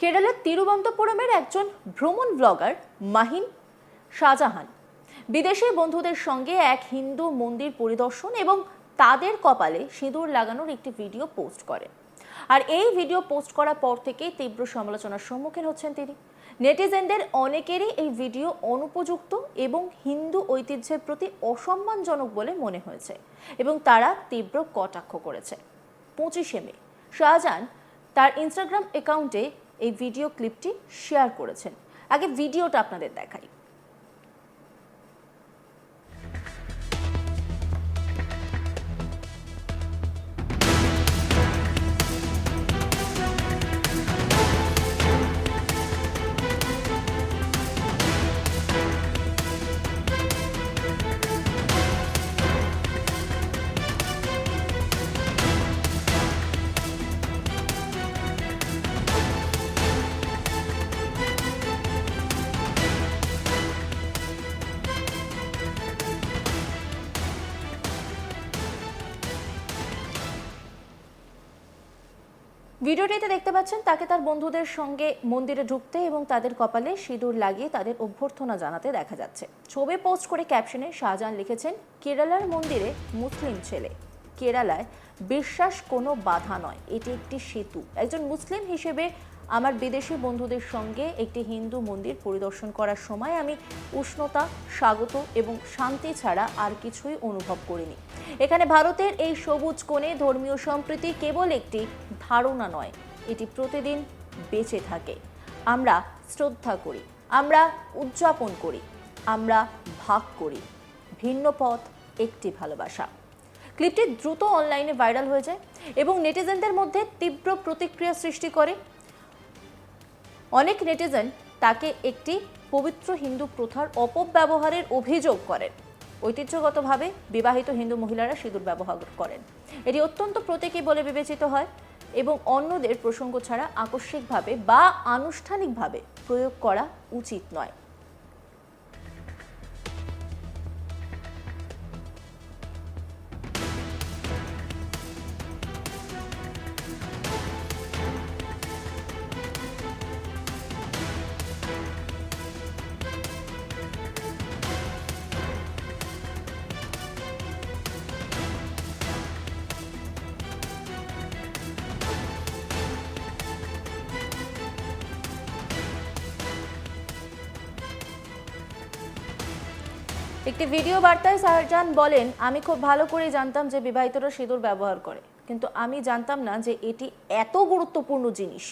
কেরালার তিরুবন্তপুরমের একজন ভ্রমণ ব্লগার মাহিন শাহজাহান। বিদেশি বন্ধুদের সঙ্গে এক হিন্দু মন্দির পরিদর্শন এবং তাদের কপালে সিঁদুর লাগানোর একটি ভিডিও পোস্ট করেন আর এই ভিডিও পোস্ট করার পর থেকেই তীব্র সমালোচনার সম্মুখীন হচ্ছেন তিনি। নেটিজেনদের অনেকেরই এই ভিডিও অনুপযুক্ত এবং হিন্দু ঐতিহ্যের প্রতি অসম্মানজনক বলে মনে হয়েছে এবং তারা তীব্র কটাক্ষ করেছে। পঁচিশে মে, শাহজাহান তার ইনস্টাগ্রাম অ্যাকাউন্টে এই ভিডিও ক্লিপটি শেয়ার করেছেন। আগে ভিডিওটা আপনাদের দেখাই। ভিডিওটিতে দেখতে পাচ্ছেন, তাকে তার বন্ধুদের সঙ্গে মন্দিরে ঢুকতে এবং তাদের কপালে সিঁদুর লাগিয়ে তাদের অভ্যর্থনা জানাতে দেখা যাচ্ছে। ছবি পোস্ট করে ক্যাপশনে শাহজাহান লিখেছেন, কেরালার মন্দিরে মুসলিম ছেলে। কেরালায় বিশ্বাস কোনো বাধা নয়। এটি একটি সেতু। একজন মুসলিম হিসেবে আমার বিদেশি বন্ধুদের সঙ্গে একটি হিন্দু মন্দির পরিদর্শন করার সময় আমি উষ্ণতা, স্বাগত এবং শান্তি ছাড়া আর কিছুই অনুভব করিনি। এখানে ভারতের এই সবুজ কোণে ধর্মীয় সম্প্রীতি কেবল একটি ধারণা নয়, এটি প্রতিদিন বেঁচে থাকে। আমরা শ্রদ্ধা করি, আমরা উদযাপন করি, আমরা ভাগ করি, ভিন্ন পথ, একটি ভালোবাসা। ক্লিপটি দ্রুত অনলাইনে ভাইরাল হয়ে যায় এবং নেটিজেনদের মধ্যে তীব্র প্রতিক্রিয়া সৃষ্টি করে। অনেক নেটিজেন তাকে একটি পবিত্র হিন্দু প্রথার অপব্যবহারের অভিযোগ করেন। ঐতিহ্যগতভাবে বিবাহিত হিন্দু মহিলারা সিঁদুর ব্যবহার করেন। এটি অত্যন্ত প্রতীকী বলে বিবেচিত হয় এবং অন্যদের প্রসঙ্গ ছাড়া আকস্মিকভাবে বা আনুষ্ঠানিকভাবে প্রয়োগ করা উচিত নয়। একটি ভিডিও বার্তায় শাহজাহান বলেন, আমি খুব ভালো করে জানতাম যে বিবাহিতরা সিঁদুর ব্যবহার করে, কিন্তু আমি জানতাম না যে এটি এত গুরুত্বপূর্ণ জিনিস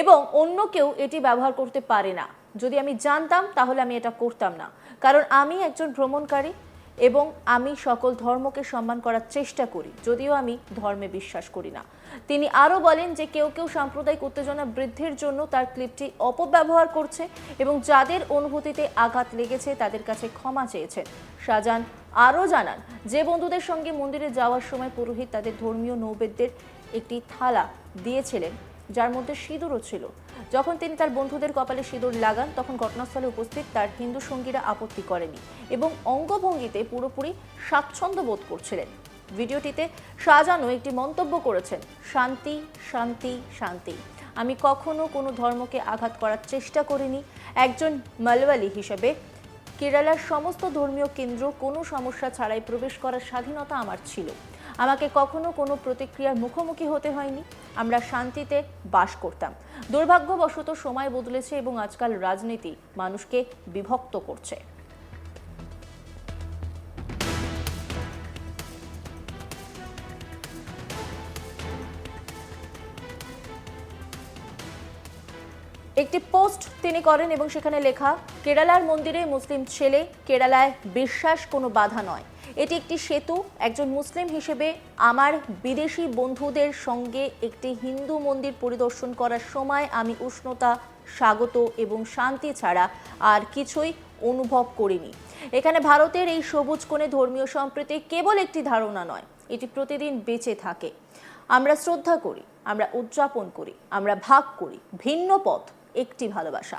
এবং অন্য কেউ এটি ব্যবহার করতে পারে না। যদি আমি জানতাম, তাহলে আমি এটা করতাম না। কারণ আমি একজন ভ্রমণকারী এবং আমি সকল ধর্মকে সম্মান করার চেষ্টা করি, যদিও আমি ধর্মে বিশ্বাস করি না। তিনি আরও বলেন যে কেউ কেউ সাম্প্রদায়িক উত্তেজনা বৃদ্ধির জন্য তার ক্লিপটি অপব্যবহার করছে এবং যাদের অনুভূতিতে আঘাত লেগেছে তাদের কাছে ক্ষমা চেয়েছেন শাহজাহান আরও জানান, যে বন্ধুদের সঙ্গে মন্দিরে যাওয়ার সময় পুরোহিত তাদের ধর্মীয় নৈবেদ্যের একটি থালা দিয়েছিলেন। যার মধ্যে সিঁদুরও ছিল। যখন তিনি তার বন্ধুদের কপালে সিঁদুর লাগান, তখন ঘটনাস্থলে উপস্থিত তার হিন্দু সঙ্গীরা আপত্তি করেনি এবং অঙ্গভঙ্গিতে পুরোপুরি স্বাচ্ছন্দ্য বোধ করছিলেন। ভিডিওটিতে শাহজাহানও একটি মন্তব্য করেছেন, শান্তি শান্তি শান্তি। আমি কখনো কোনো ধর্মকে আঘাত করার চেষ্টা করিনি। একজন মালওয়ালি হিসেবে কেরালার সমস্ত ধর্মীয় কেন্দ্র কোনো সমস্যা ছাড়াই প্রবেশ করার স্বাধীনতা আমার ছিল। আমাকে কখনো কোনো প্রতিক্রিয়ার মুখোমুখি হতে হয়নি। আমরা শান্তিতে বাস করতাম। দুর্ভাগ্যবশত সময় বদলেছে এবং আজকাল রাজনীতি মানুষকে বিভক্ত করছে। একটি পোস্ট তিনি করেন এবং সেখানে লেখা, কেরালার মন্দিরে মুসলিম ছেলে কেরালায় বিশ্বাস, কোনো বাধা নয়। এটি একটি সেতু। একজন মুসলিম হিসেবে আমার বিদেশি বন্ধুদের সঙ্গে একটি হিন্দু মন্দির পরিদর্শন করার সময় আমি উষ্ণতা, স্বাগত এবং শান্তি ছাড়া আর কিছুই অনুভব করিনি। এখানে ভারতের এই সবুজ কোণে ধর্মীয় সম্প্রীতি কেবল একটি ধারণা নয়, এটি প্রতিদিন বেঁচে থাকে। আমরা শ্রদ্ধা করি, আমরা উদযাপন করি, আমরা ভাগ করি, ভিন্ন পথ, একটি ভালোবাসা।